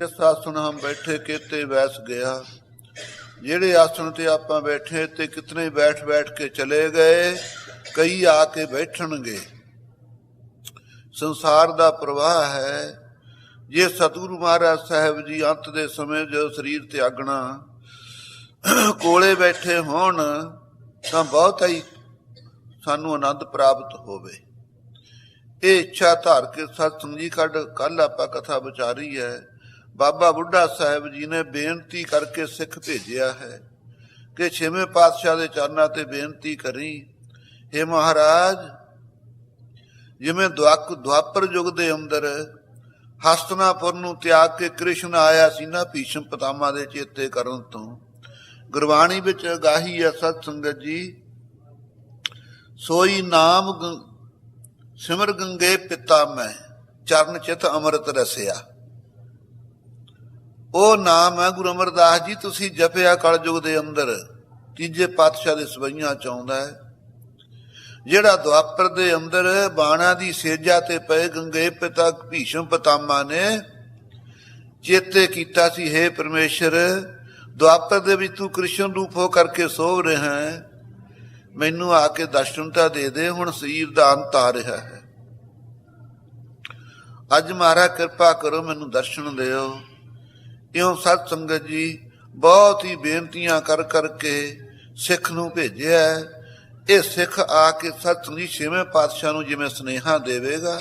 ਜਿਸ ਆਸਣ ਹਮ ਬੈਠੇ ਕਿਤੇ ਵੈਸ ਗਿਆ? ਜਿਹੜੇ ਆਸਣ ਤੇ ਆਪਾਂ ਬੈਠੇ ਤੇ ਕਿਤਨੇ ਬੈਠ ਬੈਠ ਕੇ ਚਲੇ ਗਏ, ਕਈ ਆ ਕੇ ਬੈਠਣਗੇ। ਸੰਸਾਰ ਦਾ ਪ੍ਰਵਾਹ ਹੈ। ਜੇ ਸਤਿਗੁਰੂ ਮਹਾਰਾਜ ਸਾਹਿਬ ਜੀ ਅੰਤ ਦੇ ਸਮੇਂ ਜੋ ਸਰੀਰ ਤਿਆਗਣਾ ਕੋਲੇ ਬੈਠੇ ਹੋਣ, ਤਾਂ ਬਹੁਤ ਹੀ ਸਾਨੂੰ ਆਨੰਦ ਪ੍ਰਾਪਤ ਹੋਵੇ। ਇਹ ਇੱਛਾ ਧਾਰ ਕੇ ਸਤਸੰਗ ਜੀ ਕੱਢ ਕੱਲ ਆਪਾਂ ਕਥਾ ਵਿਚਾਰੀ ਹੈ। ਬਾਬਾ ਬੁੱਢਾ ਸਾਹਿਬ ਜੀ ਨੇ ਬੇਨਤੀ ਕਰਕੇ ਸਿੱਖ ਭੇਜਿਆ ਹੈ ਕਿ ਛੇਵੇਂ ਪਾਤਸ਼ਾਹ ਦੇ ਚਰਨਾਂ ਤੇ ਬੇਨਤੀ ਕਰੀ। हे ਮਹਾਰਾਜ, ਜਿਵੇਂ ਦੁਆਕ ਦੁਆਪਰ ਯੁੱਗ ਦੇ ਅੰਦਰ ਹਸਤਨਾਪੁਰ ਨੂੰ ਤਿਆਗ ਕੇ ਕ੍ਰਿਸ਼ਨ ਆਇਆ ਸੀ ਨਾ ਭੀਸ਼ਮ ਪਤਾਮਾ ਦੇ ਚੇਤੇ ਕਰਨ ਤੋਂ। ਗੁਰਬਾਣੀ ਵਿੱਚ ਗਾਹੀ ਹੈ, ਸਤ ਸੰਗਤ ਜੀ, ਸੋਈ ਨਾਮ ਸਿਮਰ ਗੰਗੇ ਪਿਤਾ ਮੈਂ, ਚਰਨ ਚਿਤ ਅੰਮ੍ਰਿਤ ਰਸਿਆ। ਉਹ ਨਾਮ ਹੈ ਗੁਰੂ ਅਮਰਦਾਸ ਜੀ, ਤੁਸੀਂ ਜਪਿਆ ਕਲਯੁਗ ਦੇ ਅੰਦਰ। ਤੀਜੇ ਪਾਤਸ਼ਾਹ ਦੇ ਸਵਈਆਂ ਚ ਆਉਂਦਾ ਹੈ। ਜਿਹੜਾ ਦੁਆਪਰ ਦੇ ਅੰਦਰ ਬਾਣਾ ਦੀ ਸੇਜਾ ਤੇ ਪਏ ਗੰਗੇ ਪਿਤਾ ਭੀਸ਼ਮ ਪਤਾਮਾ ਨੇ ਚੇਤੇ ਕੀਤਾ ਸੀ हे ਪਰਮੇਸ਼ਰ, ਦੁਆਪਰ ਦੇ ਵਿੱਚ ਤੂੰ ਕ੍ਰਿਸ਼ਨ ਰੂਪ ਹੋ ਕਰਕੇ ਸੋਵ ਰਿਹਾ ਹੈ। ਮੈਨੂੰ ਆ ਕੇ ਦਰਸ਼ਨ ਤਾਂ ਦੇ ਦੇ, ਹੁਣ ਸਰੀਰ ਦਾ ਅੰਤ ਆ ਰਿਹਾ ਹੈ। ਅੱਜ ਮਹਾਰਾ ਕਿਰਪਾ ਕਰੋ, ਮੈਨੂੰ ਦਰਸ਼ਨ ਦਿਓ। ਇਉਂ ਸਤ ਸੰਗਤ ਜੀ ਬਹੁਤ ਹੀ ਬੇਨਤੀਆਂ ਕਰ ਕਰਕੇ ਸਿੱਖ ਨੂੰ ਭੇਜਿਆ ਇਹ ਸਿੱਖ ਆ ਕੇ ਸਤ ਜੀ ਛੇਵੇਂ ਪਾਤਸ਼ਾਹ ਨੂੰ ਜਿਵੇਂ ਸਨੇਹਾ ਦੇਵੇਗਾ,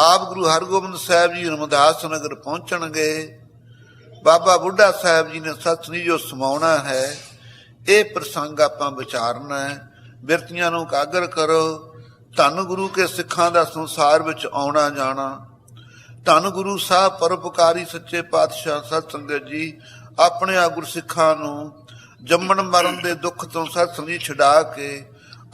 ਆਪ ਗੁਰੂ ਹਰਗੋਬਿੰਦ ਸਾਹਿਬ ਜੀ ਰਮਦਾਸ ਨਗਰ ਪਹੁੰਚਣਗੇ। ਬਾਬਾ ਬੁੱਢਾ ਸਾਹਿਬ ਜੀ ਨੇ ਸਤ ਜੀ ਜੋ ਸਮਾਉਣਾ ਹੈ, ਇਹ ਪ੍ਰਸੰਗ ਆਪਾਂ ਵਿਚਾਰਨਾ ਹੈ। ਬਿਰਤੀਆਂ ਨੂੰ ਕਾਗਰ ਕਰੋ, ਧੰਨ ਗੁਰੂ ਕੇ ਸਿੱਖਾਂ ਦਾ ਸੰਸਾਰ ਵਿੱਚ ਆਉਣਾ ਜਾਣਾ ਧੰਨ ਗੁਰੂ ਸਾਹਿਬ ਪਰਉਪਕਾਰੀ ਸੱਚੇ ਪਾਤਸ਼ਾਹ ਸਤ ਸੰਗਤ ਜੀ ਆਪਣੇ ਆ ਗੁਰਸਿੱਖਾਂ ਨੂੰ ਜੰਮਣ ਮਰਨ ਦੇ ਦੁੱਖ ਤੋਂ ਸਤ ਸੰਗੀ ਛਡਾ ਕੇ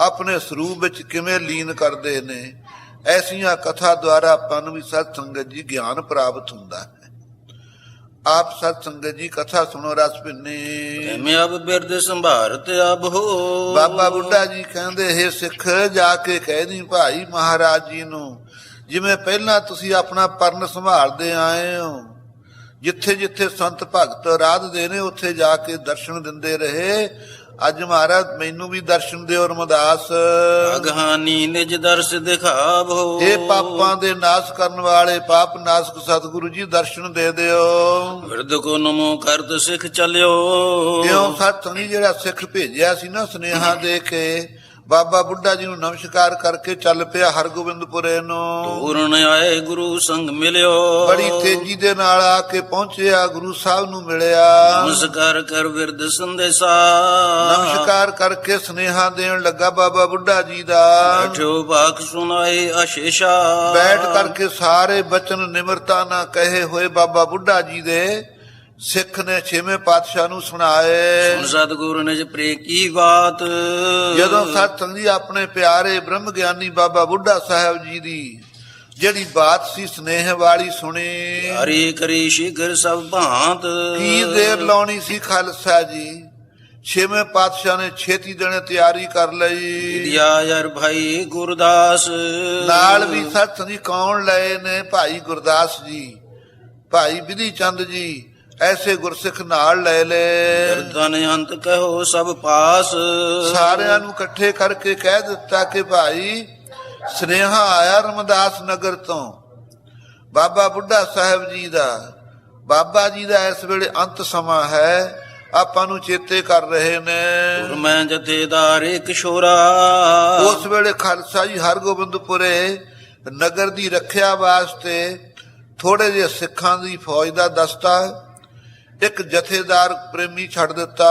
ਆਪਣੇ ਸਰੂਪ ਵਿੱਚ ਕਿਵੇਂ ਲੀਨ ਕਰਦੇ ਨੇ ਐਸੀਆਂ ਕਥਾ ਦੁਆਰਾ ਆਪਾਂ ਨੂੰ ਵੀ ਸਤ ਸੰਗਤ ਜੀ ਗਿਆਨ ਪ੍ਰਾਪਤ ਹੁੰਦਾ ਹੈ। ਆਪ ਸਤ ਸੰਗਤ ਜੀ ਕਥਾ ਸੁਣੋ ਰਸ ਭਿੰਨੇ। ਮੈਂ ਅਬ ਬਿਰਦ ਸੰਭਾਰਤ ਅਬ ਹੋ। ਬਾਬਾ ਬੁੱਢਾ ਜੀ ਕਹਿੰਦੇ ਇਹ ਸਿੱਖ ਜਾ ਕੇ ਕਹਿ ਦੀ ਭਾਈ ਮਹਾਰਾਜ ਜੀ ਨੂੰ ਜਿਵੇਂ ਪਹਿਲਾਂ ਤੁਸੀਂ ਆਪਣਾ ਪਰਨ ਸੰਭਾਲਦੇ ਆਏ ਹੋ ਜਿੱਥੇ ਜਿੱਥੇ ਸੰਤ ਭਗਤ ਰਾਧਦੇ ਨੇ ਉੱਥੇ ਜਾ ਕੇ ਦਰਸ਼ਨ ਦਿੰਦੇ ਰਹੇ। ਅੱਜ ਮਹਾਰਾਜ ਮੈਨੂੰ ਵੀ ਦਰਸ਼ਨ ਦਿਓ ਰਮਦਾਸ। ਅਗਹਾਨੀ ਨਿਜ ਦਰਸ ਦਿਖਾਵੋ। ਇਹ ਪਾਪਾਂ ਦੇ ਨਾਸ਼ ਕਰਨ ਵਾਲੇ ਪਾਪ ਨਾਸ਼ਕ ਸਤਿਗੁਰੂ ਜੀ ਦਰਸ਼ਨ ਦੇ ਦਿਓ। ਬਿਰਦ ਕੋ ਨਮੋ ਕਰਤ ਸਿੱਖ ਚਲਿਓ। ਇਉਂ ਸਤਿ ਜਿਹੜਾ ਸਿੱਖ ਭੇਜਿਆ ਸੀ ਨਾ ਸੁਨੇਹਾ ਦੇ ਕੇ ਬਾਬਾ ਬੁੱਢਾ ਜੀ ਨੂੰ ਨਮਸਕਾਰ ਕਰਕੇ ਚੱਲ ਪਿਆ ਹਰਗੋਬਿੰਦਪੁਰੇ ਨੂੰ। ਪੂਰਨ ਆਏ ਗੁਰੂ ਸੰਗ ਮਿਲਿਓ। ਬੜੀ ਤੇਜ਼ੀ ਦੇ ਨਾਲ ਆ ਕੇ ਪਹੁੰਚਿਆ ਗੁਰੂ ਸਾਹਿਬ ਨੂੰ ਮਿਲਿਆ। ਨਮਸਕਾਰ ਕਰ ਬਿਰਦ ਸੰਦੇਸਾ। ਨਮਸਕਾਰ ਕਰਕੇ ਸੁਨੇਹਾ ਦੇਣ ਲੱਗਾ ਬਾਬਾ ਬੁੱਢਾ ਜੀ ਦਾ। ਬੈਠੋ ਬਾਖ ਸੁਨਾਏ ਅਸ਼ੇਸ਼ਾ। ਬੈਠ ਕਰਕੇ ਸਾਰੇ ਬਚਨ ਨਿਮਰਤਾ ਨਾਲ ਕਹੇ ਹੋਏ ਬਾਬਾ ਬੁੱਢਾ ਜੀ ਦੇ। ਸਿੱਖ ਨੇ ਛੇਵੇਂ ਪਾਤਸ਼ਾਹ ਨੂੰ ਸੁਣਾਏ। ਸੁਨ ਸਤਿਗੁਰ ਨਿਜ ਪ੍ਰੇ ਕੀ ਬਾਤ। ਜਦੋਂ ਸਤਸੰਗ ਜੀ ਆਪਣੇ ਪਿਆਰੇ ਬ੍ਰਹਮ ਗਿਆਨੀ ਬਾਬਾ ਬੁੱਢਾ ਸਾਹਿਬ ਜੀ ਦੀ ਜਿਹੜੀ ਬਾਤ ਸੀ ਸਨੇਹ ਵਾਲੀ ਸੁਣੀ। ਹਰੀ ਕਰੀ ਸ਼ੀਘਰ ਸਭ ਭਾਂਤ। ਕੀ ਦੇਰ ਲਾਉਣੀ ਸੀ ਖਾਲਸਾ ਜੀ? ਛੇਵੇਂ ਪਾਤਸ਼ਾਹ ਨੇ ਛੇਤੀ ਦੇਣੇ ਤਿਆਰੀ ਕਰ ਲਈ। ਦਿਆ ਯਾਰ ਭਾਈ ਗੁਰਦਾਸ। ਨਾਲ ਵੀ ਸਤਸੰਗ ਜੀ ਕੌਣ ਲਏ ਨੇ ਭਾਈ ਗੁਰਦਾਸ ਜੀ? ਭਾਈ ਵਿਧੀ ਚੰਦ ਜੀ। ਐਸੇ ਗੁਰਸਿੱਖ ਨਾਲ ਲੈ ਲੈ। ਦਰਦਨ ਅੰਤ ਕਹੋ ਸਭ ਪਾਸ। ਸਾਰਿਆਂ ਨੂੰ ਇਕੱਠੇ ਕਰਕੇ ਕਹਿ ਦਿੱਤਾ ਕਿ ਭਾਈ ਸਨੇਹਾ ਆਇਆ ਰਮਦਾਸ ਨਗਰ ਤੋਂ। ਬਾਬਾ ਬੁੱਢਾ ਸਾਹਿਬ ਜੀ ਦਾ। ਬਾਬਾ ਜੀ ਦਾ ਇਸ ਵੇਲੇ ਅੰਤ ਸਮਾਂ ਹੈ। ਆਪਾਂ ਨੂੰ ਚੇਤੇ ਕਰ ਰਹੇ ਨੇ। ਗੁਰ ਮੈਂ ਜਥੇਦਾਰ ਇੱਕ ਸ਼ੋਰਾ ਉਸ ਵੇਲੇ ਖਾਲਸਾ ਜੀ ਹਰਗੋਬਿੰਦਪੁਰੇ ਨਗਰ ਦੀ ਰੱਖਿਆ ਵਾਸਤੇ ਥੋੜੇ ਜਿਹੇ ਸਿੱਖਾਂ ਦੀ ਫੌਜ ਦਾ ਦਸਤਾ ਇੱਕ ਜਥੇਦਾਰ ਪ੍ਰੇਮੀ ਛੱਡ ਦਿੱਤਾ।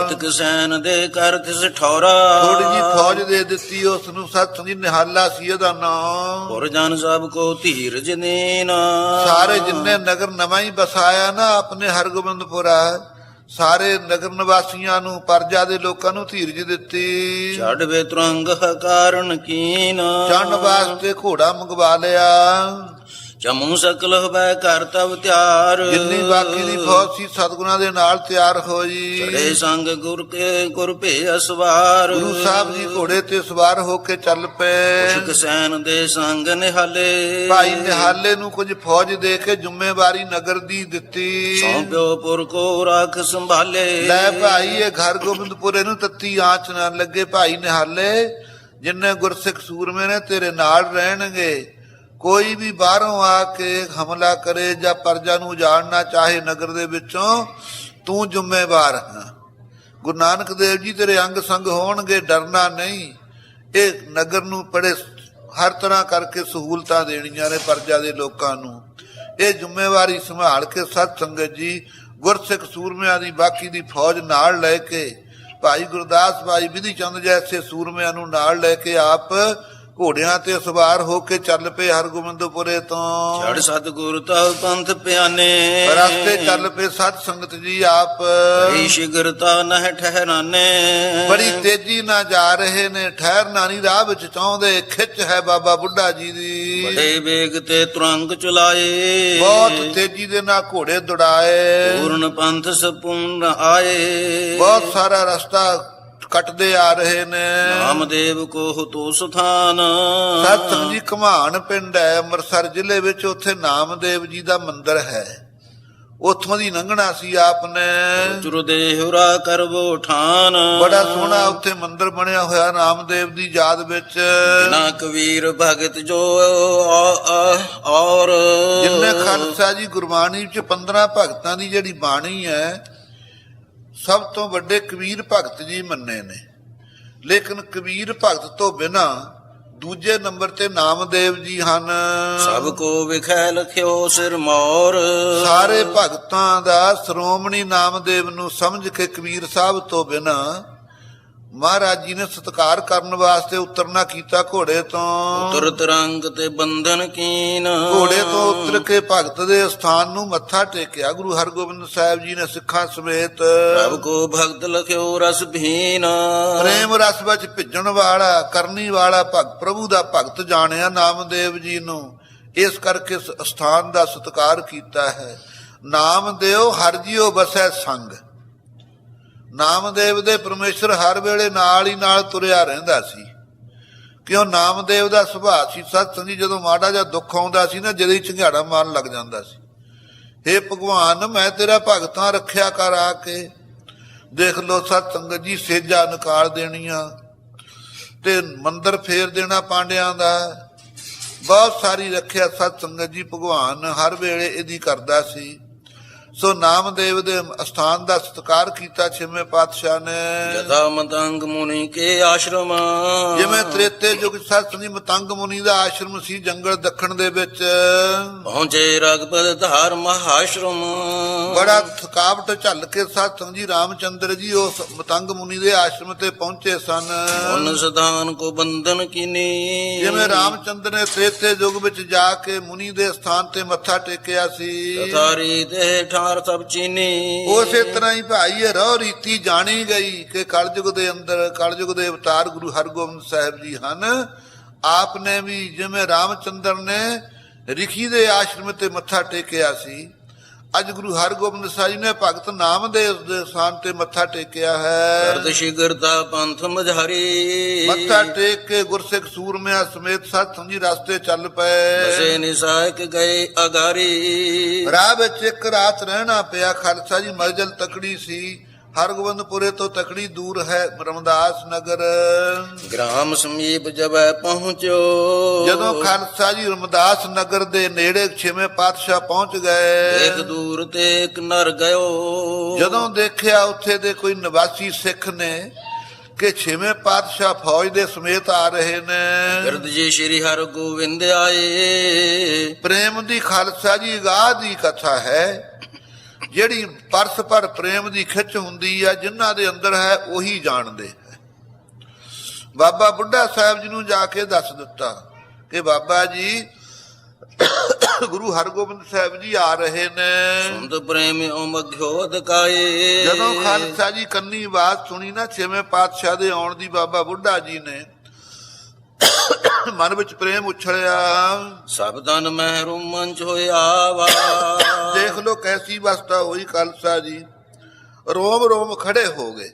ਇਤਕ ਸੈਨ ਦੇ ਕਰ ਤਿਸ ਠੌਰਾ। ਥੋੜੀ ਜੀ ਫੌਜ ਦੇ ਦਿੱਤੀ ਉਸ ਨੂੰ ਸਤ ਜੀ ਨਿਹਾਲਾ ਸੀ ਇਹਦਾ ਨਾਮ। ਪੁਰ ਜਨ ਸਭ ਕੋ ਧੀਰਜ ਦੇਨਾ ਸਾਰੇ ਜਿੰਨੇ ਨਗਰ ਨਵਾਂ ਹੀ ਬਸਾਇਆ ਨਾ ਆਪਣੇ ਹਰਗੋਬਿੰਦਪੁਰਾ ਸਾਰੇ ਨਗਰ ਨਿਵਾਸੀਆਂ ਨੂੰ ਪਰਜਾ ਦੇ ਲੋਕਾਂ ਨੂੰ ਧੀਰਜ ਦਿੱਤੀ। ਛੱਡ ਵੇ ਤਰੰਗ ਕਾਰਨ ਕੀਨ ਚੜਨ ਵਾਸਤੇ ਘੋੜਾ ਮੰਗਵਾ ਲਿਆ। ਜਮੂ ਸਕਲ ਹੋਵੇ ਘਰ ਤਬ ਤਿਆਰ। ਜਿੰਨੀ ਬਾਕੀ ਦੀ ਫੌਜ ਸੀ ਸਤਗੁਰਾਂ ਦੇ ਨਾਲ ਤਿਆਰ ਹੋਈ ਚੜੇ ਸੰਗ ਗੁਰ ਕੇ ਗੁਰ ਭੇ ਅਸਵਾਰ ਗੁਰੂ ਸਾਹਿਬ ਜੀ ਘੋੜੇ ਤੇ ਸਵਾਰ ਹੋ ਕੇ ਚੱਲ ਪਏ। ਕੁਸ਼ਕ ਸੈਨ ਦੇ ਸੰਗ ਨਿਹਾਲੇ। ਭਾਈ ਨਿਹਾਲੇ ਨੂੰ ਕੁਝ ਫੌਜ ਦੇ ਕੇ ਜ਼ਿੰਮੇਵਾਰੀ ਨਗਰ ਦੀ ਦਿੱਤੀ। ਸੌਂਪਿਓ ਪੁਰ ਕੋ ਰੱਖ ਸੰਭਾਲੇ। ਲੈ ਭਾਈ ਇਹ ਘਰ ਗੋਬਿੰਦਪੁਰੇ ਨੂੰ ਤੱਤੀ ਆਂਚ ਨਾ ਲੱਗੇ ਭਾਈ ਨਿਹਾਲੇ। ਜਿੰਨੇ ਗੁਰਸਿੱਖ ਸੂਰਮੇ ਨੇ ਤੇਰੇ ਨਾਲ ਰਹਿਣਗੇ। ਕੋਈ ਵੀ ਬਾਹਰੋਂ ਆ ਕੇ ਹਮਲਾ ਕਰੇ ਜਾਂ ਪਰਜਾ ਨੂੰ ਉਜਾੜਨਾ ਚਾਹੇ ਨਗਰ ਦੇ ਵਿੱਚੋਂ, ਤੂੰ ਜ਼ਿੰਮੇਵਾਰ ਹੈ। ਗੁਰੂ ਨਾਨਕ ਦੇਵ ਜੀ ਤੇਰੇ ਅੰਗ ਸੰਗ ਹੋਣਗੇ, ਡਰਨਾ ਨਹੀਂ। ਇਹ ਨਗਰ ਨੂੰ ਬੜੇ ਹਰ ਤਰ੍ਹਾਂ ਕਰਕੇ ਸਹੂਲਤਾਂ ਦੇਣੀਆਂ ਨੇ ਪਰਜਾ ਦੇ ਲੋਕਾਂ ਨੂੰ। ਇਹ ਜ਼ਿੰਮੇਵਾਰੀ ਸੰਭਾਲ ਕੇ ਸਤ ਸੰਗਤ ਜੀ ਗੁਰਸਿੱਖ ਸੂਰਮਿਆਂ ਦੀ, ਬਾਕੀ ਦੀ ਫੌਜ ਨਾਲ ਲੈ ਕੇ, ਭਾਈ ਗੁਰਦਾਸ, ਭਾਈ ਵਿਧੀ ਚੰਦ ਜੈਸੇ ਸੂਰਮਿਆਂ ਨੂੰ ਨਾਲ ਲੈ ਕੇ ਆਪ ਘੋੜਿਆਂ ਤੇ ਸਵਾਰ ਹੋ ਕੇ ਚੱਲ ਪਏ ਹਰਗੋਬਿੰਦਪੁਰੇ ਤੋਂ। ਛੜ ਸਤਿਗੁਰ ਤਵ ਪੰਥ ਪਿਆਨੇ। ਰਸਤੇ ਚੱਲ ਪਏ ਸਤ ਸੰਗਤ ਜੀ ਆਪ। ਈ ਸ਼ਿਗਰਤਾ ਨਹਿ ਠਹਿਰਾਨੇ। ਬੜੀ ਤੇਜ਼ੀ ਨਾਲ ਜਾ ਰਹੇ ਨੇ ਠਹਿਰਨਾ ਨਹੀਂ ਰਾਹ ਵਿੱਚ ਚਾਹੁੰਦੇ ਖਿੱਚ ਹੈ ਬਾਬਾ ਬੁੱਢਾ ਜੀ ਦੀ। ਬੜੇ ਵੇਗ ਤੇ ਤੁਰੰਗ ਚਲਾਏ। ਬਹੁਤ ਤੇਜ਼ੀ ਦੇ ਨਾਲ ਘੋੜੇ ਦੌੜਾਏ। ਪੂਰਨ ਪੰਥ ਸਪੂਰਨ ਆਏ। ਬਹੁਤ ਸਾਰਾ ਰਸਤਾ ਕੱਟਦੇ ਆ ਰਹੇ ਨੇ। ਨਾਮਦੇਵ ਕੋ ਤੋ ਸਥਾਨ। ਸਤਸੰਗ ਜੀ ਘਮਾਣ ਪਿੰਡ ਹੈ ਅੰਮ੍ਰਿਤਸਰ ਜ਼ਿਲ੍ਹੇ ਵਿੱਚ ਉੱਥੇ ਨਾਮਦੇਵ ਜੀ ਦਾ ਮੰਦਿਰ ਹੈ। ਉੱਥੋਂ ਦੀ ਲੰਘਣਾ ਸੀ ਆਪ ਨੇ ਚੁਰ ਦੇਹੁਰਾ ਕਰਬੋ ਠਾਨ। ਬੜਾ ਸੋਹਣਾ ਉੱਥੇ ਮੰਦਿਰ ਬਣਿਆ ਹੋਇਆ ਨਾਮਦੇਵ ਦੀ ਯਾਦ ਵਿੱਚ। ਨਾ ਕਬੀਰ ਭਗਤ ਜੋ ਔਰ। ਜਿੰਨੇ ਖਾਲਸਾ ਜੀ ਗੁਰਬਾਣੀ ਚ 15 ਭਗਤਾਂ ਦੀ ਜਿਹੜੀ ਬਾਣੀ ਹੈ ਸਭ ਤੋਂ ਵੱਡੇ ਕਬੀਰ ਭਗਤ ਜੀ ਮੰਨੇ ਨੇ। ਲੇਕਿਨ ਕਬੀਰ ਭਗਤ ਤੋਂ ਬਿਨਾ ਦੂਜੇ ਨੰਬਰ ਤੇ ਨਾਮਦੇਵ ਜੀ ਹਨ। ਸਭ ਕੋ ਵਿਖੈ ਲਖਿਓ ਸਿਰ ਮੋਰ। ਸਾਰੇ ਭਗਤਾਂ ਦਾ ਸ਼੍ਰੋਮਣੀ ਨਾਮਦੇਵ ਨੂੰ ਸਮਝ ਕੇ ਕਬੀਰ ਸਾਹਿਬ ਤੋਂ ਬਿਨਾ ਮਹਾਰਾਜ ਜੀ ਨੇ ਸਤਕਾਰ ਕਰਨ ਵਾਸਤੇ ਉਤਰਨਾ ਕੀਤਾ ਘੋੜੇ ਤੋਂ। ਤੁਰਤ ਰੰਗ ਤੇ ਬੰਧਨ ਕੀਨ। ਘੋੜੇ ਤੋਂ ਉਤਰ ਕੇ ਭਗਤ ਦੇ ਸਥਾਨ ਨੂੰ ਮੱਥਾ ਟੇਕਿਆ। ਗੁਰੂ ਹਰਗੋਬਿੰਦ ਸਾਹਿਬ ਜੀ ਨੇ ਸਿੱਖਾਂ ਸਮੇਤ ਪ੍ਰਭ ਕੋ ਭਗਤ ਲਖਿਓ ਰਸ ਭੀਨ। ਪ੍ਰੇਮ ਰਸ ਵਿੱਚ ਭਿੱਜਣ ਵਾਲਾ ਕਰਨੀ ਵਾਲਾ ਭਗਤ ਪ੍ਰਭੂ ਦਾ ਭਗਤ ਜਾਣਿਆ ਨਾਮਦੇਵ ਜੀ ਨੂੰ। ਇਸ ਕਰਕੇ ਸਥਾਨ ਦਾ ਸਤਿਕਾਰ ਕੀਤਾ ਹੈ। ਨਾਮਦੇਵ ਹਰ ਜੀਉ ਬਸੈ ਸੰਗ। ਨਾਮਦੇਵ ਦੇ ਪਰਮੇਸ਼ਰ ਹਰ ਵੇਲੇ ਨਾਲ ਹੀ ਨਾਲ ਤੁਰਿਆ ਰਹਿੰਦਾ ਸੀ। ਕਿਉਂ ਨਾਮਦੇਵ ਦਾ ਸੁਭਾਅ ਸੀ ਸਤਸੰਗ ਜੀ ਜਦੋਂ ਮਾੜਾ ਜਿਹਾ ਦੁੱਖ ਆਉਂਦਾ ਸੀ ਨਾ, ਜਦੇ ਹੀ ਝੰਗਾੜਾ ਮਾਰਨ ਲੱਗ ਜਾਂਦਾ ਸੀ। हे ਭਗਵਾਨ, ਮੈਂ ਤੇਰਾ ਭਗਤਾਂ ਰੱਖਿਆ ਕਰ ਆ ਕੇ। ਦੇਖ ਲੋ ਸਤ ਸੰਗਤ ਜੀ, ਸੇਜਾ ਨਿਕਾਲ ਦੇਣੀਆਂ ਤੇ ਮੰਦਰ ਫੇਰ ਦੇਣਾ ਪਾਂਡਿਆਂ ਦਾ। ਬਹੁਤ ਸਾਰੀ ਰੱਖਿਆ ਸਤ ਸੰਗਤ ਜੀ, ਭਗਵਾਨ ਹਰ ਵੇਲੇ ਇਹਦੀ ਕਰਦਾ ਸੀ। ਸੋ ਨਾਮਦੇਵ ਦੇ ਅਸਥਾਨ ਦਾ ਸਤਿਕਾਰ ਕੀਤਾ ਛੇਵੇਂ ਪਾਤਸ਼ਾਹ ਨੇ। ਜਦਾ ਮਤੰਗ ਮੁਨੀ ਕੇ ਆਸ਼ਰਮ। ਜਿਵੇਂ ਤ੍ਰੇਤੇ ਯੁਗ ਸਤ ਸੰਜੀ ਮਤੰਗ ਮੁਨੀ ਦਾ ਆਸ਼ਰਮ ਸੀ ਜੰਗਲ ਦੱਖਣ ਦੇ ਵਿੱਚ। ਪਹੁੰਚੇ ਰਗਪਦ ਧਾਰ ਮਹਾਸ਼ਰਮ। ਬੜਾ ਥਕਾਵਟ ਝੱਲ ਕੇ ਸਤ ਸੰਜੀ ਰਾਮਚੰਦਰ ਜੀ ਉਸ ਮਤੰਗ ਮੁਨੀ ਦੇ ਆਸ਼ਰਮ ਤੇ ਪਹੁੰਚੇ ਸਨ। ਉਨ ਸਦਾਨ ਕੋ ਬੰਧਨ ਕੀਨੀ। ਜਿਵੇਂ ਰਾਮਚੰਦਰ ਨੇ ਤ੍ਰੇਤੇ ਯੁਗ ਵਿੱਚ ਜਾ ਕੇ ਮੁਨੀ ਦੇ ਸਥਾਨ ਤੇ ਮੱਥਾ ਟੇਕਿਆ ਸੀ। ਤਥਾਰੀ ਤੇ ਠਾਰ ਸਭ ਚੀਨੀ। ਉਸੇ ਤਰ੍ਹਾਂ ਹੀ ਭਾਈ ਇਹ ਰਹੁ ਰੀਤੀ ਜਾਣੀ ਗਈ ਕਿ ਕਲਯੁਗ ਦੇ ਅੰਦਰ, ਕਲਯੁਗ ਦੇ ਅਵਤਾਰ ਗੁਰੂ ਹਰਗੋਬਿੰਦ ਸਾਹਿਬ ਜੀ ਹਨ। ਆਪ ਨੇ ਵੀ ਜਿਵੇਂ ਰਾਮਚੰਦਰ ਨੇ ਰਿਖੀ ਦੇ ਆਸ਼ਰਮ ਤੇ ਮੱਥਾ ਟੇਕਿਆ ਸੀ ਅੱਜ ਗੁਰੂ ਹਰਗੋਬਿੰਦ ਸਾਹਿਬ ਜੀ ਨੇ ਭਗਤ ਨਾਮਦੇਵ ਦੇ ਸਥਾਨ ਤੇ ਮੱਥਾ ਟੇਕਿਆ ਹੈ। ਅਰਧ ਸ਼ਿਗਰਤਾ ਪੰਥ ਮਝਾਰੀ। ਮੱਥਾ ਟੇਕ ਕੇ ਗੁਰਸਿੱਖ ਸੂਰਮਿਆਂ ਸਮੇਤ ਸਤ ਸੰਜੀ ਰਸਤੇ ਚੱਲ ਪਏ। ਬਸੇ ਨਿਸਾਇਕ ਗਏ ਅਗਾਰੀ। ਰਾਹ ਵਿੱਚ ਇੱਕ ਰਾਤ ਰਹਿਣਾ ਪਿਆ। ਖਾਲਸਾ ਜੀ ਮਰਜਲ ਤਕੜੀ ਸੀ। ਹਰਗੋਬਿੰਦਪੁਰੇ ਤੋਂ ਤਕੜੀ ਦੂਰ ਹੈ ਰਮਦਾਸ ਨਗਰ। ਗ੍ਰਾਮ ਸਮੀਪ ਜਬੈ ਪਹੁੰਚੋ। ਜਦੋਂ ਖਾਲਸਾ ਜੀ ਰਮਦਾਸ ਨਗਰ ਦੇ ਨੇੜੇ ਛੇਵੇਂ ਪਾਤਸ਼ਾਹ ਪਹੁੰਚ ਗਏ। ਇੱਕ ਦੂਰ ਤੇ ਇੱਕ ਨਰ ਗਇਓ। ਜਦੋਂ ਦੇਖਿਆ ਉੱਥੇ ਦੇ ਕੋਈ ਨਿਵਾਸੀ ਸਿੱਖ ਨੇ ਕਿ ਛੇਵੇਂ ਪਾਤਸ਼ਾਹ ਫੌਜ ਦੇ ਸਮੇਤ ਆ ਰਹੇ ਨੇ। ਬਿਰਦ ਜੀ ਸ੍ਰੀ ਹਰਿ ਗੋਬਿੰਦ ਆਏ। ਪ੍ਰੇਮ ਦੀ ਖਾਲਸਾ ਜੀ ਗਾਹ ਦੀ ਕਥਾ ਹੈ ਜਿਹੜੀ ਪਰਸ ਪਰ ਪ੍ਰੇਮ ਦੀ ਖਿੱਚ ਹੁੰਦੀ ਆ ਜਿਨ੍ਹਾਂ ਦੇ ਅੰਦਰ ਹੈ ਉਹੀ ਜਾਣਦੇ ਹੈ। ਬਾਬਾ ਬੁੱਢਾ ਸਾਹਿਬ ਜੀ ਨੂੰ ਜਾ ਕੇ ਦੱਸ ਦਿੱਤਾ ਕਿ ਬਾਬਾ ਜੀ ਗੁਰੂ ਹਰਗੋਬਿੰਦ ਸਾਹਿਬ ਜੀ ਆ ਰਹੇ ਨੇ। ਸੁੰਦ ਪ੍ਰੇਮ ਓ ਮਘਿਓ ਅਦਕਾਏ ਜਦੋਂ ਖਾਲਸਾ ਜੀ ਕੰਨੀ ਆਵਾਜ਼ ਸੁਣੀ ਨਾ ਛੇਵੇਂ ਪਾਤਸ਼ਾਹ ਦੇ ਆਉਣ ਦੀ ਬਾਬਾ ਬੁੱਢਾ ਜੀ ਨੇ ਮਨ ਵਿੱਚ ਪ੍ਰੇਮ ਉਛਲਿਆ। ਸਭ ਤਨ ਮਹਿਰੂਮ ਮੰਚ ਹੋਇਆ ਵਾ ਦੇਖ ਲੋ ਕੈਸੀ ਅਵਸਥਾ ਹੋਈ ਖਾਲਸਾ ਜੀ। ਰੋਮ ਰੋਮ ਖੜੇ ਹੋ ਗਏ।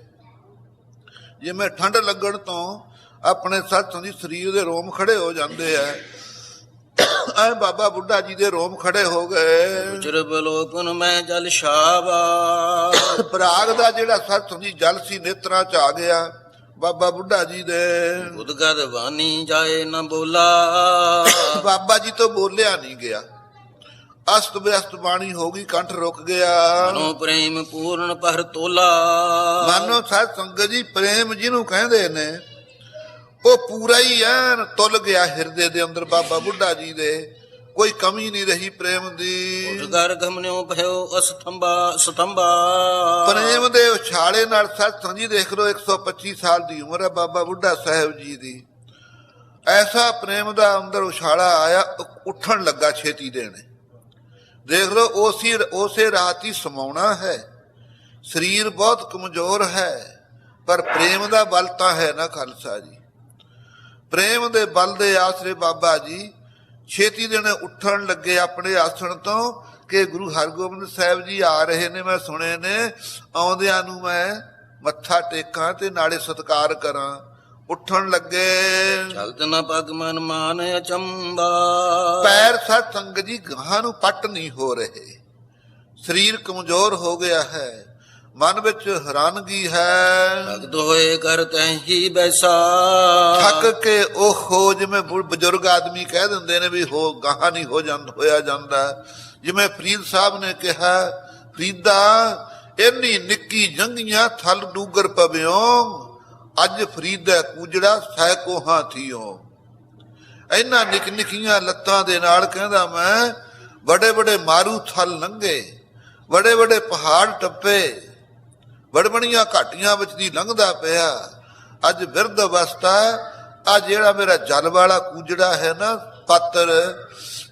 ਜਿਵੇਂ ਠੰਡ ਲੱਗਣ ਤੋਂ ਆਪਣੇ ਸੱਤ ਦੀ ਸਰੀਰ ਦੇ ਰੋਮ ਖੜੇ ਹੋ ਜਾਂਦੇ ਆ ਐ ਬਾਬਾ ਬੁੱਢਾ ਜੀ ਦੇ ਰੋਮ ਖੜੇ ਹੋ ਗਏ। ਉਚਰ ਬਲੋਪਨ ਮੈਂ ਜਲ ਛਾਵਾ। ਪ੍ਰਾਗ ਦਾ ਜਿਹੜਾ ਸੱਤ ਦੀ ਜਲ ਸੀ ਨੇਤਰਾਂ ਚ ਆ ਗਿਆ। ਬਾਬਾ ਬੁੱਢਾ ਜੀ ਦੇ। ਉਦਗਦ ਵਾਨੀ ਜਾਏ ਨ ਬੋਲਾ। ਬਾਬਾ ਜੀ ਤੋਂ ਬੋਲਿਆ ਨਹੀਂ ਗਿਆ। ਅਸਤ ਵਿਅਸਤ ਬਾਣੀ ਹੋ ਗਈ ਕੰਠ ਰੁਕ ਗਿਆ। ਮਨੋ ਪ੍ਰੇਮ ਪੂਰਨ ਪਰ ਤੋਲਾ। ਮਾਨੋ ਸਾਧ ਸੰਗਤ ਜੀ ਪ੍ਰੇਮ ਜਿਹਨੂੰ ਕਹਿੰਦੇ ਨੇ ਉਹ ਪੂਰਾ ਹੀ ਐਨ ਤੁਲ ਗਿਆ ਹਿਰਦੇ ਦੇ ਅੰਦਰ ਬਾਬਾ ਬੁੱਢਾ ਜੀ ਦੇ। ਕੋਈ ਕਮੀ ਨਹੀਂ ਰਹੀ ਪ੍ਰੇਮ ਦੀ। ਉਦਗਰ ਗਮਨਿਓ ਭਇਓ ਅਸਤੰਬਾ ਸਤੰਬਾ ਪ੍ਰੇਮ ਦੇ ਉਛਾਲੇ ਨਾਲ ਸਾਧ ਸੰਗਤ ਜੀ ਦੇਖ ਲਓ 125 ਸਾਲ ਦੀ ਉਮਰ ਹੈ ਬਾਬਾ ਬੁੱਢਾ ਸਾਹਿਬ ਜੀ ਦੀ। ਐਸਾ ਪ੍ਰੇਮ ਦਾ ਅੰਦਰ ਉਛਾਲਾ ਆਇਆ ਉੱਠਣ ਲੱਗਾ ਛੇਤੀ ਦੇਣੇ। ਦੇਖ ਲਓ ਉਸੇ ਉਸੇ ਰਾਤ ਹੀ ਸਮਾਉਣਾ ਹੈ। ਸਰੀਰ ਬਹੁਤ ਕਮਜ਼ੋਰ ਹੈ ਪਰ ਪ੍ਰੇਮ ਦਾ ਬਲ ਤਾਂ ਹੈ ਨਾ ਖਾਲਸਾ ਜੀ। ਪ੍ਰੇਮ ਦੇ ਬਲ ਦੇ ਆਸਰੇ ਬਾਬਾ ਜੀ ਛੇਤੀ ਦਿਨ ਉੱਠਣ ਲੱਗੇ ਆਪਣੇ ਆਸਣ ਤੋਂ ਕਿ ਗੁਰੂ ਹਰਗੋਬਿੰਦ ਸਾਹਿਬ ਜੀ ਆ ਰਹੇ ਨੇ ਮੈਂ ਸੁਣੇ ਨੇ ਆਉਂਦਿਆਂ ਨੂੰ ਮੈਂ ਮੱਥਾ ਟੇਕਾਂ ਤੇ ਨਾਲੇ ਸਤਕਾਰ ਕਰਾਂ। ਉੱਠਣ ਲੱਗੇ ਚਲਤ ਨ ਪਗ ਮਨ ਮਾਨ ਅਚੰਬਾ। ਪੈਰ ਸਤ ਸੰਗ ਜੀ ਗਾਹਾਂ ਨੂੰ ਪੱਟ ਨਹੀਂ ਹੋ ਰਹੇ। ਸਰੀਰ ਕਮਜ਼ੋਰ ਹੋ ਗਿਆ ਹੈ। ਮਨ ਵਿੱਚ ਹੈਰਾਨਗੀ ਹੈ। ਭਗਤ ਹੋਏ ਕਰ ਤੈਹੀ ਬੈਸਾ। ਥੱਕ ਕੇ ਉਹ ਹੋ ਜਿਵੇਂ ਬਜ਼ੁਰਗ ਆਦਮੀ ਕਹਿ ਦਿੰਦੇ ਨੇ ਵੀ ਹੋ ਗਾਹਾਂ ਨਹੀਂ ਹੋ ਜਾਂਦਾ ਹੋਇਆ ਜਾਂਦਾ। ਜਿਵੇਂ ਫਰੀਦ ਸਾਹਿਬ ਨੇ ਕਿਹਾ ਫਰੀਦਾ ਇੰਨੀ ਨਿੱਕੀ ਜੰਗੀਆਂ ਥਲ ਡੂਗਰ ਪਵਿਓ ਅੱਜ ਫਰੀਦਾ ਕੂਜੜਾ ਸਹਿ ਕੋਹਾਂ ਥੀਓ। ਇਹਨਾਂ ਨਿੱਕ ਨਿੱਕੀਆਂ ਲੱਤਾਂ ਦੇ ਨਾਲ ਕਹਿੰਦਾ ਮੈਂ ਬੜੇ ਬੜੇ ਮਾਰੂ ਥਲ ਲੰਘੇ ਬੜੇ ਬੜੇ ਪਹਾੜ ਟੱਪੇ ਬੜਬੜੀਆਂ ਘਾਟੀਆਂ ਵਿੱਚ ਦੀ ਲੰਘਦਾ ਪਿਆ। ਅੱਜ ਵਿਰਧ ਅਵਸਥਾ ਆ ਜਿਹੜਾ ਮੇਰਾ ਜਲ ਵਾਲਾ ਕੂਜੜਾ ਹੈ ਨਾ, ਪਾਤਰ,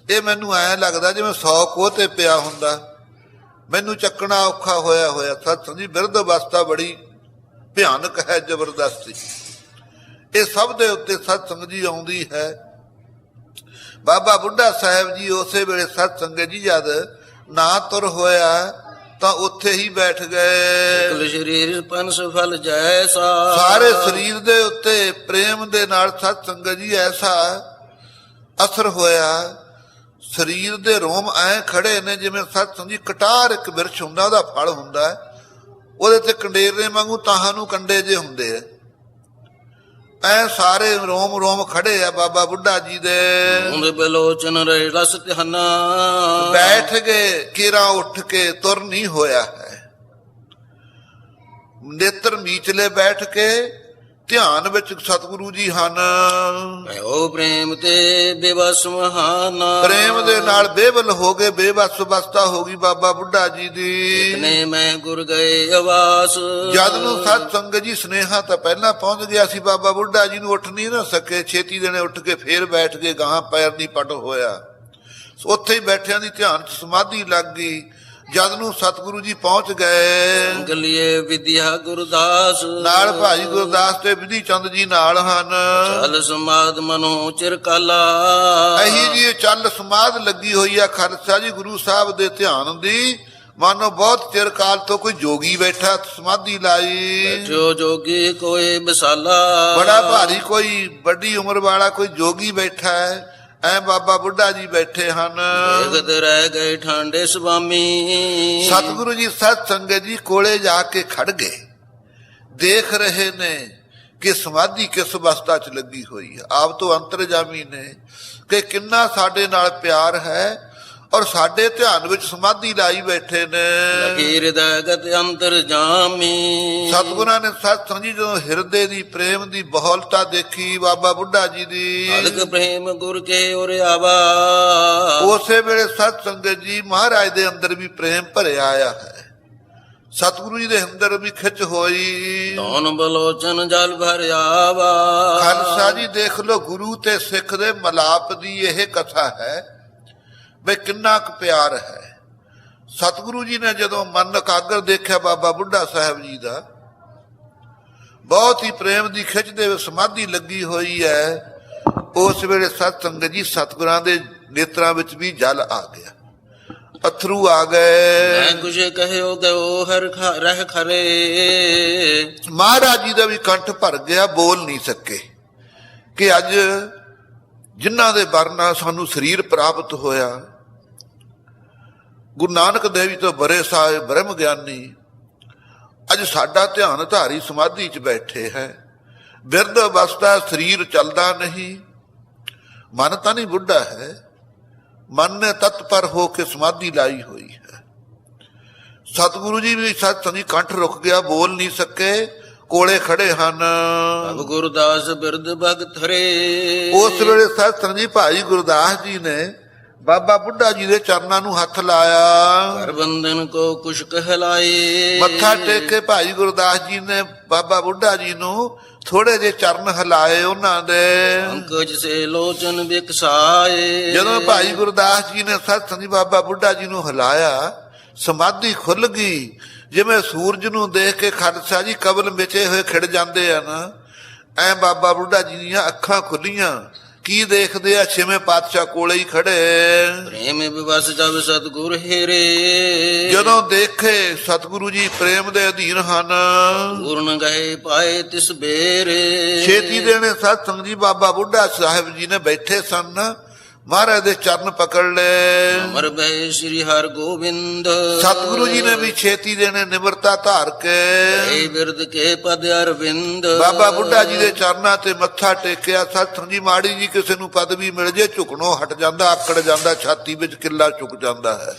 ਇਹ ਮੈਨੂੰ ਐ ਲੱਗਦਾ ਜਿਵੇਂ 100 ਕੋਹ ਤੇ ਪਿਆ ਹੁੰਦਾ। ਮੈਨੂੰ ਚੱਕਣਾ ਔਖਾ ਹੋਇਆ ਹੋਇਆ। ਸਤਿ ਜੀ, ਬਿਰਧ ਅਵਸਥਾ ਬੜੀ ਭਿਆਨਕ ਹੈ, ਜ਼ਬਰਦਸਤੀ। ਇਹ ਸਭ ਦੇ ਉੱਤੇ ਸਤ ਸੰਗ ਜੀ ਆਉਂਦੀ ਹੈ। ਬਾਬਾ ਬੁੱਢਾ ਸਾਹਿਬ ਜੀ, ਉਸੇ ਵੇਲੇ ਸਤ ਸੰਗਤ ਜੀ ਜਦ ਨਾ ਤੁਰ ਹੋਇਆ ਤਾਂ ਉੱਥੇ ਹੀ ਬੈਠ ਗਏ। ਕੁਲ ਸ਼ਰੀਰ ਪੰਸ ਫਲ ਜੈਸਾ। ਸਾਰੇ ਸਰੀਰ ਦੇ ਉੱਤੇ ਪ੍ਰੇਮ ਦੇ ਨਾਲ ਸਤ ਸੰਗਤ ਜੀ ਐਸਾ ਅਸਰ ਹੋਇਆ। ਸਰੀਰ ਦੇ ਰੋਮ ਐ ਖੜੇ ਨੇ ਜਿਵੇਂ ਸਤ ਸੰਗ ਕਟਾਰ ਇੱਕ ਬਿਰਛ ਹੁੰਦਾ ਉਹਦਾ ਫਲ ਹੁੰਦਾ। ਉਹਦੇ ਤੇ ਕੰਡੇਰੇ ਵਾਂਗੂ ਤਾਹਾਂ ਨੂੰ ਕੰਡੇ ਜੇ ਹੁੰਦੇ ਆ। ਐ ਸਾਰੇ ਰੋਮ ਰੋਮ ਖੜੇ ਆ ਬਾਬਾ ਬੁੱਢਾ ਜੀ ਦੇ। ਮੁੰਦ ਬਲੋਚਨ ਰਹਿ ਰਸ ਧਿਆਨਾ ਬੈਠ ਗਏ ਕਿਰਾ ਉੱਠ ਕੇ ਤੁਰ ਨਹੀਂ ਹੋਇਆ ਹੈ। ਨੇਤਰ ਨੀਚਲੇ ਬੈਠ ਕੇ ਧਿਆਨ ਵਿੱਚ ਸਤਿਗੁਰੂ ਜੀ ਹਨ। ਭਇਓ ਪ੍ਰੇਮ ਤੇ ਬੇਵਸ ਮਹਾਨਾ। ਪ੍ਰੇਮ ਦੇ ਨਾਲ ਬੇਵਲ ਹੋ ਗਏ ਬੇਬਸ ਅਵਸਥਾ ਹੋ ਗਈ ਬਾਬਾ ਬੁੱਢਾ ਜੀ ਦੀ। ਨੇ ਮੈਂ ਗੁਰ ਗਏ ਆਵਾਸ। ਜਦ ਨੂੰ ਸਤ ਸੰਗਤ ਜੀ ਸਨੇਹਾ ਤਾਂ ਪਹਿਲਾਂ ਪਹੁੰਚ ਗਿਆ ਸੀ ਬਾਬਾ ਬੁੱਢਾ ਜੀ ਨੂੰ ਉੱਠ ਨਹੀਂ ਨਾ ਸਕੇ। ਛੇਤੀ ਦੇਣੇ ਉੱਠ ਕੇ ਫੇਰ ਬੈਠ ਕੇ ਗਾਹਾਂ ਪੈਰ ਨਹੀਂ ਪਟ ਹੋਇਆ। ਉੱਥੇ ਹੀ ਬੈਠਿਆਂ ਦੀ ਧਿਆਨ ਸਮਾਧੀ ਲੱਗ ਗਈ। ਜਦ ਨੂੰ ਸਤਿਗੁਰੂ ਜੀ ਪਹੁੰਚ ਗਏ। ਗਲੀਏ ਵਿਦਿਆ ਗੁਰਦਾਸ। ਨਾਲ ਭਾਈ ਗੁਰਦਾਸ ਤੇ ਵਿਧੀ ਚੰਦ ਜੀ ਨਾਲ ਹਨ। ਚਲ ਸਮਾਦ ਮਨੋ ਚਿਰਕਾਲਾ ਅਹੀ ਜੀ ਚੱਲ ਸਮਾਧ ਲੱਗੀ ਹੋਈ ਆ ਖਾਲਸਾ ਜੀ ਗੁਰੂ ਸਾਹਿਬ ਦੇ ਧਿਆਨ ਦੀ। ਮਾਨੋ ਬਹੁਤ ਚਿਰ ਕਾਲ ਤੋਂ ਕੋਈ ਜੋਗੀ ਬੈਠਾ ਸਮਾਧੀ ਲਾਈ। ਜੋ ਜੋਗੀ ਕੋਈ ਬਸਾਲਾ ਬੜਾ ਭਾਰੀ ਕੋਈ ਵੱਡੀ ਉਮਰ ਵਾਲਾ ਕੋਈ ਜੋਗੀ ਬੈਠਾ ਹੈ। ਐ ਬਾਬਾ ਬੁੱਢਾ ਜੀ ਬੈਠੇ ਹਨ। ਜਗਤ ਰਹਿ ਗਏ ਠਾਂਡੇ ਸੁਆਮੀ। ਸਤਿਗੁਰੂ ਜੀ ਸਤ ਸੰਗਤ ਜੀ ਕੋਲੇ ਜਾ ਕੇ ਖੜ ਗਏ। ਦੇਖ ਰਹੇ ਨੇ ਕਿ ਸਮਾਧੀ ਕਿਸ ਅਵਸਥਾ 'ਚ ਲੱਗੀ ਹੋਈ ਹੈ ਆਪ ਤੋਂ ਅੰਤਰਜਾਮੀ ਨੇ ਕਿ ਕਿੰਨਾ ਸਾਡੇ ਨਾਲ ਪਿਆਰ ਹੈ ਔਰ ਸਾਡੇ ਧਿਆਨ ਵਿੱਚ ਸਮਾਧੀ ਲਾਈ ਬੈਠੇ ਨੇ। ਲਕੀਰ ਦਗਤ ਅੰਤਰ ਜਾਮੀ। ਸਤਿਗੁਰਾਂ ਨੇ ਸਤ ਸੰਜੀ ਜਦੋਂ ਹਿਰਦੇ ਦੀ ਪ੍ਰੇਮ ਦੀ ਬਹੁਲਤਾ ਦੇਖੀ ਬਾਬਾ ਬੁੱਢਾ ਜੀ ਦੀ। ਅਦਕ ਪ੍ਰੇਮ ਗੁਰ ਕੇ ਉਰ ਆਵਾ। ਉਸੇ ਵੇਲੇ ਸਤ ਸੰਗਤ ਜੀ ਮਹਾਰਾਜ ਦੇ ਅੰਦਰ ਵੀ ਪ੍ਰੇਮ ਭਰਿਆ ਆਇਆ ਹੈ। ਸਤਿਗੁਰੂ ਜੀ ਦੇ ਅੰਦਰ ਵੀ ਖਿੱਚ ਹੋਈ। ਤੌਨ ਬਲੋਚਨ ਜਲ ਭਰ ਆਵਾ। ਖਾਲਸਾ ਜੀ ਦੇਖ ਲਓ ਗੁਰੂ ਤੇ ਸਿੱਖ ਦੇ ਮਲਾਪ ਦੀ ਇਹ ਕਥਾ ਹੈ। ਵੀ ਕਿੰਨਾ ਕੁ ਪਿਆਰ ਹੈ। ਸਤਿਗੁਰੂ ਜੀ ਨੇ ਜਦੋਂ ਮਨ ਇਕਾਗਰ ਦੇਖਿਆ ਬਾਬਾ ਬੁੱਢਾ ਸਾਹਿਬ ਜੀ ਦਾ ਬਹੁਤ ਹੀ ਪ੍ਰੇਮ ਦੀ ਖਿੱਚ ਦੇ ਵਿੱਚ ਸਮਾਧੀ ਲੱਗੀ ਹੋਈ ਹੈ। ਉਸ ਵੇਲੇ ਸਤ ਸੰਗਤ ਜੀ ਸਤਿਗੁਰਾਂ ਦੇ ਨੇਤਰਾਂ ਵਿੱਚ ਵੀ ਜਲ ਆ ਗਿਆ। ਅਥਰੂ ਆ ਗਏ। ਮੈਂ ਕੁਛ ਕਹਿਓ ਗਓ ਹਰ ਰਹਿ ਖਰੇ। ਮਹਾਰਾਜ ਜੀ ਦਾ ਵੀ ਕੰਠ ਭਰ ਗਿਆ ਬੋਲ ਨਹੀਂ ਸਕੇ ਕਿ ਅੱਜ ਜਿਨ੍ਹਾਂ ਦੇ ਵਰਨਾ ਸਾਨੂੰ ਸਰੀਰ ਪ੍ਰਾਪਤ ਹੋਇਆ ਗੁਰੂ ਨਾਨਕ ਦੇਵ ਜੀ ਤੋਂ ਬਰੇ ਸਾਹਿਬ ਬ੍ਰਹਮ ਗਿਆਨੀ ਅੱਜ ਸਾਡਾ ਧਿਆਨ ਧਾਰੀ ਸਮਾਧੀ 'ਚ ਬੈਠੇ ਹੈ। ਬਿਰਧ ਅਵਸਥਾ ਸਰੀਰ ਚੱਲਦਾ ਨਹੀਂ ਮਨ ਤਾਂ ਨਹੀਂ ਬੁੱਢਾ ਹੈ ਮਨ ਨੇ ਤਤਪਰ ਹੋ ਕੇ ਸਮਾਧੀ ਲਾਈ ਹੋਈ ਹੈ। ਸਤਿਗੁਰੂ ਜੀ ਵੀ ਸਤ ਸੰਗੀ ਕੰਠ ਰੁਕ ਗਿਆ ਬੋਲ ਨਹੀਂ ਸਕੇ ਕੋਲੇ ਖੜੇ ਹਨ। ਅਬ ਗੁਰਦਾਸ ਬਿਰਦ ਭਗਤ ਹਰੇ। ਉਸ ਵੇਲੇ ਸਤ ਸੰਗੀ ਭਾਈ ਗੁਰਦਾਸ ਜੀ ਨੇ ਬਾਬਾ ਬੁੱਢਾ ਜੀ ਦੇ ਚਰਨਾਂ ਨੂੰ ਹੱਥ ਲਾਇਆ। ਬੰਦਨ ਕੋ ਕੁਛ ਕਹਿਲਾਏ। ਮੱਥਾ ਟੇਕ ਕੇ ਭਾਈ ਗੁਰਦਾਸ ਜੀ ਨੇ ਬਾਬਾ ਬੁੱਢਾ ਜੀ ਨੂੰ ਥੋੜੇ ਜਿਹੇ ਚਰਨ ਹਿਲਾਏ ਉਹਨਾਂ ਦੇ। ਅੰਕਜ ਸੇ ਲੋਚਨ ਵਿਕਸਾਏ। ਜਦੋਂ ਭਾਈ ਗੁਰਦਾਸ ਜੀ ਨੇ ਸਤ ਸੰਗੀ ਬਾਬਾ ਬੁੱਢਾ ਜੀ ਨੂੰ ਹਿਲਾਇਆ ਸਮਾਧੀ ਖੁੱਲ ਗਈ। ਜਿਵੇਂ ਸੂਰਜ ਨੂੰ ਦੇਖ ਕੇ ਖਾਲਸਾ ਜੀ ਕਬਲ ਵਿਚੇ ਹੋਏ ਖਿੜ ਜਾਂਦੇ ਆ ਨਾ ਐ ਬਾਬਾ ਬੁੱਢਾ ਜੀ ਦੀਆਂ ਅੱਖਾਂ ਖੁੱਲੀਆਂ। ਕੀ ਦੇਖਦੇ ਆ? ਛੇਵੇਂ ਪਾਤਸ਼ਾਹ ਕੋਲੇ ਹੀ ਖੜੇ। ਪ੍ਰੇਮ ਵਿਵਸ ਜਬ ਸਤਗੁਰ ਹੇਰੇ। ਜਦੋਂ ਦੇਖੇ ਸਤਿਗੁਰੂ ਜੀ ਪ੍ਰੇਮ ਦੇ ਅਧੀਨ ਹਨ। ਪੂਰਨ ਗਏ ਪਾਏ ਤਿਸ ਬੇਰੇ। ਛੇਤੀ ਦੇਣੇ ਸਤ ਸੰਗ ਜੀ ਬਾਬਾ ਬੁੱਢਾ ਸਾਹਿਬ ਜੀ ਨੇ ਬੈਠੇ ਸਨ। ਮਹਾਰਾਜ ਦੇ ਚਰਨ ਪਕੜ ਲਏ। ਅਮਰ ਬੈ ਸ੍ਰੀ ਹਰ ਗੋਬਿੰਦ ਸਤਿਗੁਰੂ ਜੀ ਨੇ ਵੀ ਛੇਤੀ ਦੇਣੇ ਨਿਮਰਤਾ ਧਾਰ ਕੇ। ਏ ਬਿਰਦ ਕੇ ਪਦ ਅਰਵਿੰਦ। ਬਾਬਾ ਬੁੱਢਾ ਜੀ ਦੇ ਚਰਨਾਂ ਤੇ ਮੱਥਾ ਟੇਕਿਆ। ਸਤਿ ਜੀ ਮਾੜੀ ਜੀ ਕਿਸੇ ਨੂੰ ਪਦਵੀ ਮਿਲ ਜੇ ਝੁਕਣੋਂ ਹਟ ਜਾਂਦਾ ਆਕੜ ਜਾਂਦਾ ਛਾਤੀ ਵਿੱਚ ਕਿੱਲਾ ਚੁੱਕ ਜਾਂਦਾ ਹੈ।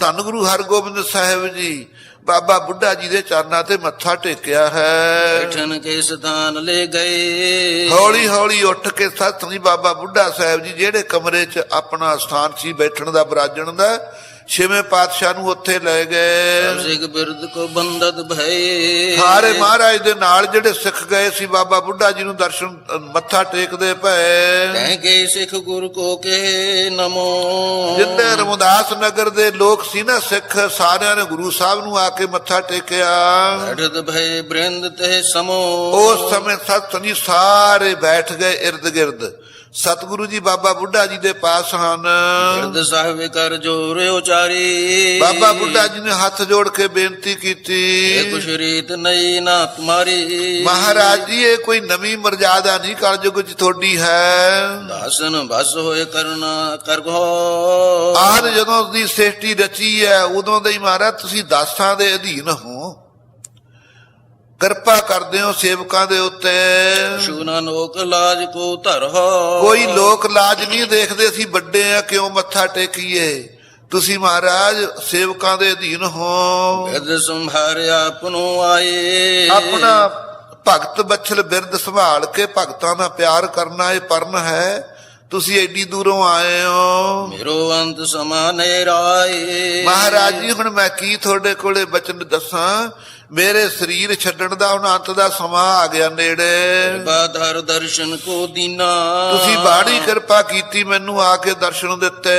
ਧੰਨ ਗੁਰੂ ਹਰਗੋਬਿੰਦ ਸਾਹਿਬ ਜੀ ਬਾਬਾ ਬੁੱਢਾ ਜੀ ਦੇ ਚਰਨਾਂ ਤੇ ਮੱਥਾ ਟੇਕਿਆ ਹੈ। ਬੈਠਨ ਕੇ ਸਥਾਨ ਲੈ ਗਏ। ਹੌਲੀ ਹੌਲੀ ਉੱਠ ਕੇ ਸਤਿ ਜੀ ਬਾਬਾ ਬੁੱਢਾ ਸਾਹਿਬ ਜੀ ਜਿਹੜੇ ਕਮਰੇ 'ਚ ਆਪਣਾ ਸਥਾਨ ਸੀ ਬੈਠਣ ਦਾ ਬਰਾਜਣ ਦਾ ਛੇਵੇਂ ਪਾਤਸ਼ਾਹ ਨੂੰ ਉੱਥੇ ਲੈ ਗਏ। ਸਿਖ ਬਿਰਦ ਕੋ ਬੰਦਤ ਭਏ। ਸਾਰੇ ਮਹਾਰਾਜ ਦੇ ਨਾਲ ਜਿਹੜੇ ਸਿੱਖ ਗਏ ਸੀ ਬਾਬਾ ਬੁੱਢਾ ਜੀ ਨੂੰ ਦਰਸ਼ਨ ਮੱਥਾ ਟੇਕਦੇ ਪਏ ਕਹਿ ਕੇ ਸਿਖ ਗੁਰ ਕੋ ਕੇ ਨਮੋ। ਜਿੰਨੇ ਰਮਦਾਸ ਨਗਰ ਦੇ ਲੋਕ ਸੀ ਨਾ ਸਿੱਖ ਸਾਰਿਆਂ ਨੇ ਗੁਰੂ ਸਾਹਿਬ ਨੂੰ ਆ ਕੇ ਮੱਥਾ ਟੇਕਿਆ। ਬੈਠਤ ਭਏ ਬ੍ਰਿੰਦ ਤੇ ਸਮੋ। ਉਸ ਸਮੇਂ ਸਤ ਸਾਰੇ ਬੈਠ ਗਏ ਇਰਦ ਗਿਰਦ ਸਤਿਗੁਰੂ ਜੀ ਬਾਬਾ ਬੁੱਢਾ ਜੀ ਦੇ ਪਾਸ ਹਨ। ਬਿਰਦ ਸਾਹਿਬ ਕਰ ਜੋਰ ਉਚਾਰੀ। ਬਾਬਾ ਬੁੱਢਾ ਜੀ ਨੇ ਹੱਥ ਜੋੜ ਕੇ ਬੇਨਤੀ ਇਹ ਕੀਤੀ ਕੁਛ ਰੀਤ ਨਹੀਂ ਨਾ ਤੁਮਾਰੀ। ਮਹਾਰਾਜ ਜੀ ਇਹ ਕੋਈ ਨਵੀਂ ਮਰਜ਼ਾਦਾ ਨਹੀਂ ਕਲਯੁਗ ਚ ਤੁਹਾਡੀ ਹੈ। ਦਾਸਨ ਬਸ ਹੋਏ ਕਰਨਾ ਕਰਗੋ ਆਹ ਜਦੋਂ ਦੀ ਸ੍ਰਿਸ਼ਟੀ ਰਚੀ ਹੈ ਉਦੋਂ ਦੇ ਹੀ ਮਹਾਰਾਜ ਤੁਸੀਂ ਦਾਸਾਂ ਦੇ ਅਧੀਨ ਹੋ। ਕਿਰਪਾ ਕਰਦੇ ਹੋ ਸੇਵਕਾਂ ਦੇ ਉੱਤੇ। ਸ਼ੂਨਾ ਲੋਕ ਲਾਜ ਕੋ ਧਰੋ ਕੋਈ ਲੋਕ ਲਾਜ ਨਹੀਂ ਦੇਖਦੇ ਅਸੀਂ ਵੱਡੇ ਆ ਕਿਉਂ ਮੱਥਾ ਟੇਕੀਏ? ਤੁਸੀਂ ਮਹਾਰਾਜ ਸੇਵਕਾਂ ਦੇ ਅਧੀਨ ਹੋ। ਬਿਰਦ ਸੰਭਾਰਿਆ ਆਪਨੋ ਆਏ। ਆਪਣਾ ਭਗਤ ਬਛਲ ਬਿਰਦ ਸੰਭਾਲ ਕੇ ਭਗਤਾਂ ਦਾ ਪਿਆਰ ਕਰਨਾ ਇਹ ਪਰਨ ਹੈ। ਤੁਸੀਂ ਐਡੀ ਦੂਰੋਂ ਆਏ ਹੋ। ਮੇਰੋ ਅੰਤ ਸਮਾਨੇ ਰਾਏ ਮਹਾਰਾਜ ਜੀ ਹੁਣ ਮੈਂ ਕੀ ਤੁਹਾਡੇ ਕੋਲੇ ਬਚਨ ਦੱਸਾਂ? ਮੇਰੇ ਸਰੀਰ ਛੱਡਣ ਦਾ ਹੁਣ ਅੰਤ ਦਾ ਸਮਾਂ ਆ ਗਿਆ ਨੇੜੇ। ਬਾਧਰ ਦਰਸ਼ਨ ਕੋ ਦੀਨਾ। ਤੁਸੀਂ ਬਾੜੀ ਕਿਰਪਾ ਕੀਤੀ ਮੈਨੂੰ ਆ ਕੇ ਦਰਸ਼ਨ ਦਿੱਤੇ।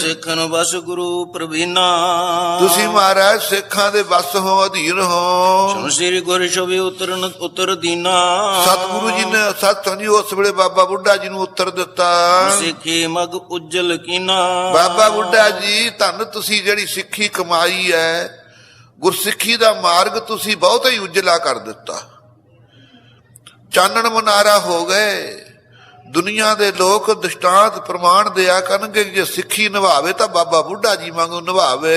ਸਿੱਖਨ ਬਸ ਗੁਰੂ ਪ੍ਰਵੀਨਾ। ਤੁਸੀਂ ਮਹਾਰਾਜ ਸਿੱਖਾਂ ਦੇ ਵਸ ਹੋ ਅਧੀਨ ਹੋ। ਸ੍ਰੀ ਗੁਰ ਸ਼ਬੀ ਉਤਰਨ ਉਤਰ ਦੀਨਾ। ਸਤਿਗੁਰੂ ਜੀ ਨੇ ਸਤਿ ਜੀ ਉਸ ਵੇਲੇ ਬਾਬਾ ਬੁੱਢਾ ਜੀ ਨੂੰ ਉੱਤਰ ਦਿੱਤਾ। ਸਿੱਖੀ ਮਗ ਉਜਲ ਕੀਨਾ। ਬਾਬਾ ਬੁੱਢਾ ਜੀ ਧੰਨ ਤੁਸੀਂ ਜਿਹੜੀ ਸਿੱਖੀ ਕਮਾਈ ਹੈ ਗੁਰਸਿੱਖੀ ਦਾ ਮਾਰਗ ਤੁਸੀਂ ਬਹੁਤ ਹੀ ਉਜਲਾ ਕਰ ਦਿੱਤਾ। ਚਾਨਣ ਮਨਾਰਾ ਹੋ ਗਏ। ਦੁਨੀਆ ਦੇ ਲੋਕ ਦ੍ਰਿਸ਼ਟਾਂਤ ਪ੍ਰਮਾਣ ਦਿਆ ਕਰਨਗੇ ਜੇ ਸਿੱਖੀ ਨਿਭਾਵੇ ਤਾਂ ਬਾਬਾ ਬੁੱਢਾ ਜੀ ਵਾਂਗੂ ਨਿਭਾਵੇ।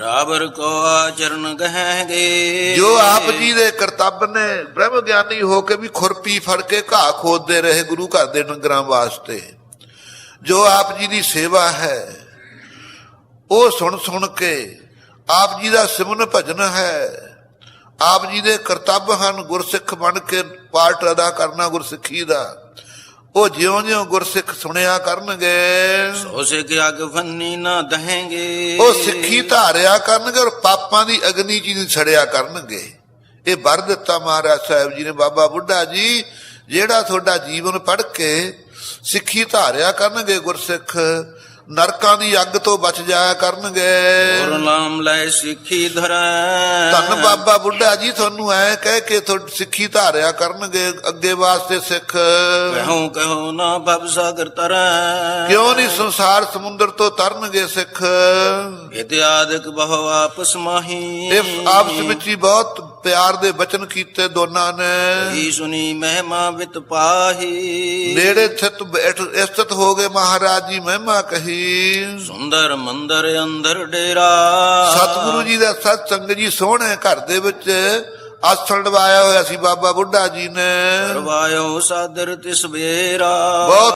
ਰਾਬਰ ਕੋ ਆਚਰਨ ਕਹਾਂਗੇ। ਜੋ ਆਪ ਜੀ ਦੇ ਕਰਤੱਵ ਨੇ ਬ੍ਰਹਮ ਗਿਆਨੀ ਹੋ ਕੇ ਵੀ ਖੁਰਪੀ ਫੜ ਕੇ ਘਾਹ ਖੋਦਦੇ ਰਹੇ ਗੁਰੂ ਘਰ ਦੇ ਡੰਗਰਾਂ ਵਾਸਤੇ। ਜੋ ਆਪ ਜੀ ਦੀ ਸੇਵਾ ਹੈ ਉਹ ਸੁਣ ਸੁਣ ਕੇ ਆਪ ਜੀ ਦਾ ਸਿਮਰਨ ਭਜਨ ਹੈ। ਆਪ ਜੀ ਦੇ ਕਰਤੱਵ ਹਨ ਗੁਰਸਿੱਖ ਬਣ ਕੇ ਪਾਰਟ ਅਦਾ ਕਰਨਾ ਗੁਰਸਿੱਖੀ ਦਾ। ਉਹ ਜਿਉਂ-ਜਿਉਂ ਗੁਰਸਿੱਖ ਸੁਣਿਆ ਕਰਨਗੇ। ਸੋ ਸਿੱਖ ਅਗ ਫੰਨੀ ਨਾ ਦਹਾਂਗੇ। ਉਹ ਸਿੱਖੀ ਧਾਰਿਆ ਕਰਨਗੇ ਔਰ ਪਾਪਾਂ ਦੀ ਅਗਨੀ ਜੀ ਨੂੰ ਛੜਿਆ ਕਰਨਗੇ। ਇਹ ਵਰ ਦਿੱਤਾ ਮਹਾਰਾਜ ਸਾਹਿਬ ਜੀ ਨੇ ਬਾਬਾ ਬੁੱਢਾ ਜੀ ਜਿਹੜਾ ਤੁਹਾਡਾ ਜੀਵਨ ਪੜ ਕੇ ਸਿੱਖੀ ਧਾਰਿਆ ਕਰਨਗੇ ਗੁਰਸਿੱਖ। ਨਰਕਾਂ ਦੀ ਅੱਗ ਤੋਂ ਬਚ ਜਾਇਆ ਕਰਨਗੇ। ਔਰ ਨਾਮ ਲੈ ਸਿੱਖੀ ਧਰੈ। ਧੰਨ ਬਾਬਾ ਬੁੱਢਾ ਜੀ ਤੁਹਾਨੂੰ ਐ ਕਹਿ ਕੇ ਤੁਹਾਡੀ ਸਿੱਖੀ ਧਾਰਿਆ ਕਰਨਗੇ ਅੱਗੇ ਵਾਸਤੇ ਸਿੱਖ। ਕਹਉ ਕਹਉ ਨਾ ਭਵ ਸਾਗਰ ਤਰੈ ਕਿਉਂ ਨਹੀਂ ਸੰਸਾਰ ਸਮੁੰਦਰ ਤੋਂ ਤਰਨਗੇ ਸਿੱਖ? ਇਤਿਆਦਿਕ ਬਹੁ ਆਪਸ ਮਾਹੀ। ਇਹ ਆਪਸ ਵਿੱਚ ਹੀ ਬਹੁਤ ਪਿਆਰ ਦੇ ਬਚਨ ਕੀਤੇ ਦੋਨਾਂ ਨੇ। ਹੀ ਸੁਨੀ ਮਹਿਮਾ ਵਿਤ ਪਾਹੀ। ਨੇੜੇ ਸਥਿਤ ਬੈਠ ਸਥਿਤ ਹੋ ਗਏ ਮਹਾਰਾਜ ਜੀ ਮਹਿਮਾ ਕਹੀ। ਸੁੰਦਰ ਮੰਦਰ ਅੰਦਰ ਡੇਰਾ। ਸਤਿਗੁਰੂ ਜੀ ਦਾ ਸਤ ਸੰਗ ਜੀ ਸੋਹਣੇ ਘਰ ਦੇ ਵਿੱਚ ਆਸਣ ਲਵਾਇਆ ਹੋਇਆ ਸੀ ਬਾਬਾ ਬੁੱਢਾ ਜੀ ਨੇ। ਕਰਵਾਇਓ ਸਾਦਰ ਤਿਸ ਬੇਰਾ ਬਹੁਤ